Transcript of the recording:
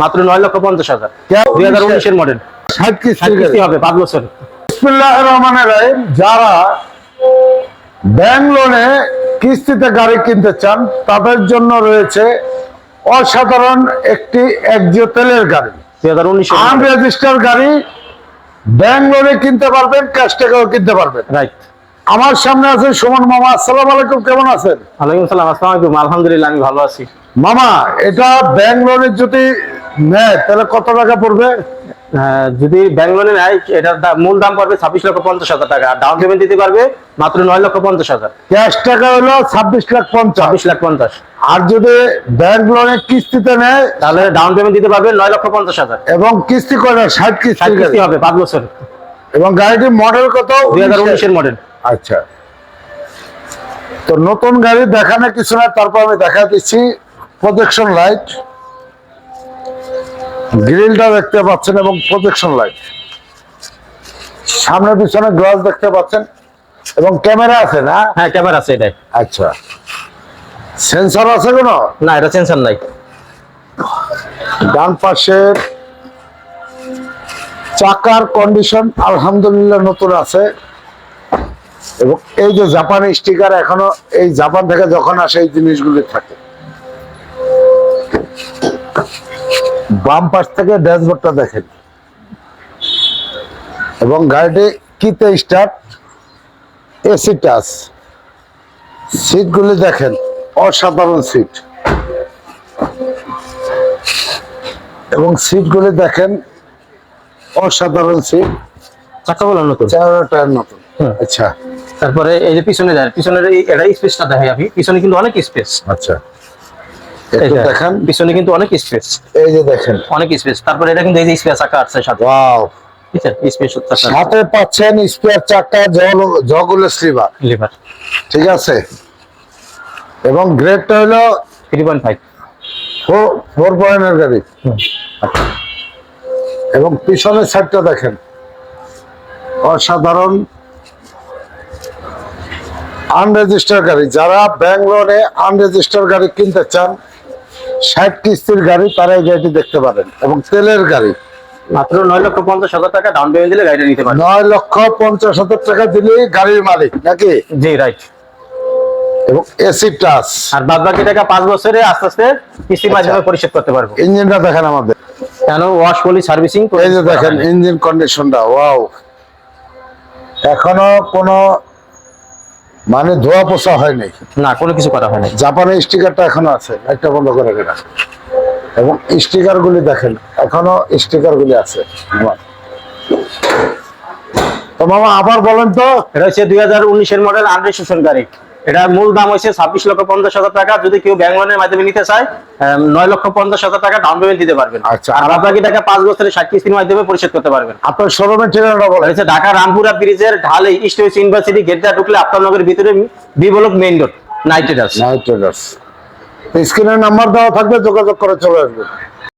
মাত্র নয় লক্ষ পঞ্চাশ হাজার। দুই হাজার উনিশের মডেল ষাট কিস্তি হবে পাঁচ বছর। রহমানির রহিম যারা ব্যাংক লোনে কিস্তিতে গাড়ি কিনতে চান তাদের জন্য রয়েছে অসাধারণ একটি একজিও তেলের গাড়ি। আনরেজিস্টার গাড়ি ব্যাংক লোনে কিনতে পারবেন ক্যাশ টাকাও কিনতে পারবেন। রাইট আমার সামনে আছেন সুমন মামা আসসালামু আলাইকুম কেমন আছেন? ওয়ালাইকুম সালাম আসসালামু আলাইকুম আলহামদুলিল্লাহ আমি ভালো আছি। মামা এটা ব্যাংক লোনে যদি নেয় তাহলে কত টাকা পড়বে? হ্যাঁ, যদি ব্যাংক লোনে নেয় এটার মূল দাম পড়বে ছাব্বিশ লক্ষ পঞ্চাশ হাজার টাকা। ডাউন পেমেন্ট দিতে পারবে মাত্র নয় লক্ষ পঞ্চাশ হাজার। ক্যাশ টাকা হলো ছাব্বিশ লাখ পঞ্চাশ। ছাব্বিশ লাখ পঞ্চাশ। আর যদি ব্যাংক লোনে কিস্তিতে নেয় তাহলে ডাউন পেমেন্ট দিতে পারবে নয় লক্ষ পঞ্চাশ হাজার। এবং কিস্তি করে ষাট কিস্তি কিস্তি হবে পাঁচ বছর। এবং গাড়িটির মডেল কত? দুই হাজার উনিশের মডেল আচ্ছা। তো নতুন গাড়ি দেখানো কিছু না তারপর আমি দেখা দিচ্ছি। প্রজেকশন লাইট গ্রিলটা দেখতে পাচ্ছেন এবং প্রজেকশন লাইট সামনে পিছনে গ্লাস দেখতে পাচ্ছেন। এবং ক্যামেরা আছে না? হ্যাঁ ক্যামেরা আছে এটাই। আচ্ছা। সেন্সর আছে কোনো? না এটা সেন্সার নাই। ডান পাশের চাকার কন্ডিশন আলহামদুলিল্লাহ নতুন আছে। এবং এই যে জাপানি স্টিকার এখনও এই জাপান থেকে যখন আসে এই জিনিসগুলি থাকে। বাম পাশ থেকে ড্যাশবোর্ডটা দেখেন। এবং গাড়িটি কিতে স্টার্ট এসি টাচ সিটগুলি দেখেন অসাধারণ সিট এবং সিটগুলি দেখেন অসাধারণ সিট চাকা বলো নতুন? টায়ার নতুন। হুম। আচ্ছা। তারপরে এই যে পিছনে যায় পিছনের এই এটা স্পেসটা দেখাই আমি। পিছনে কিন্তু অনেক স্পেস আচ্ছা। দেখেন। পিছনে কিন্তু অনেক স্পেস এই যে দেখেন। অনেক স্পেস তারপরে এটা কিন্তু এই যে স্পেস আছে সাথে। ওয়াও সাথে পাচ্ছেন স্পেয়ার চাকা জগুলো স্লিভার লিভার ঠিক আছে? এবং গ্রেডটা হলো থ্রি পয়েন্ট ফাইভ ফোর পয়েন্টের গাড়ি। এবং পিছনের সাইডটা দেখেন। অসাধারণ। আনরেজিস্টার গাড়ি। যারা ব্যাংক লোনে আনরেজিস্টার গাড়ি কিনতে চান ষাট কিস্তির গাড়ি তারা এই গাড়িটি দেখতে পারেন এবং তেলের গাড়ি। মাত্র নয় লক্ষ পঞ্চাশ হাজার টাকা ডাউন পেমেন্ট দিলে গাড়িটা নিতে পারবে। নয় লক্ষ পঞ্চাশ হাজার টাকা দিলেই গাড়ির মালিক নাকি? জি রাইট এবং এসি টাচ। আর বাদ বাকি টাকা পাঁচ বছরে আস্তে আস্তে কিস্তির মাধ্যমে পরিশোধ করতে পারব। ইঞ্জিনটা দেখেন আমাদের। কেন? ওয়াশ পলি সার্ভিসিং এই যে দেখেন ইঞ্জিন কন্ডিশনটা ওয়াও এখনও কোনো মানে ধোয়া পোছা হয়নি না কোনো কিছু করা হয় না জাপানের স্টিকারটা এখনও আছে একটা বন্ধ করে কেনা এবং স্টিকার গুলি দেখেন এখনও স্টিকার গুলি আছে। তো মামা আবার বলেন তো। এটা হচ্ছে দুই হাজার উনিশের মডেল আনরেজিস্ট্রেশন গাড়ি। এটা মূল দাম হচ্ছে ছাব্বিশ লক্ষ পঞ্চাশ হাজার টাকা। যদি কেউ ব্যাংক লোনের মাধ্যমে নিতে চায় নয় লক্ষ পঞ্চাশ হাজার টাকা ডাউন পেমেন্ট দিতে পারবেন। আচ্ছা। আর বাদ বাকি টাকা পাঁচ বছরের ষাট কিস্তির মাধ্যমে পরিশোধ করতে পারবেন। আপনার শোরুমের ঠিকানাটা এটা বলেন হচ্ছে ঢাকা রামপুরা ব্রিজের ঢালে ইস্ট ওয়েস্ট ইউনিভার্সিটি গেটটা ঢুকলে আপনার ভিতরে B block main road knight riders knight riders স্ক্রিনের নাম্বার দেওয়া থাকবে যোগাযোগ করে চলে আসবে।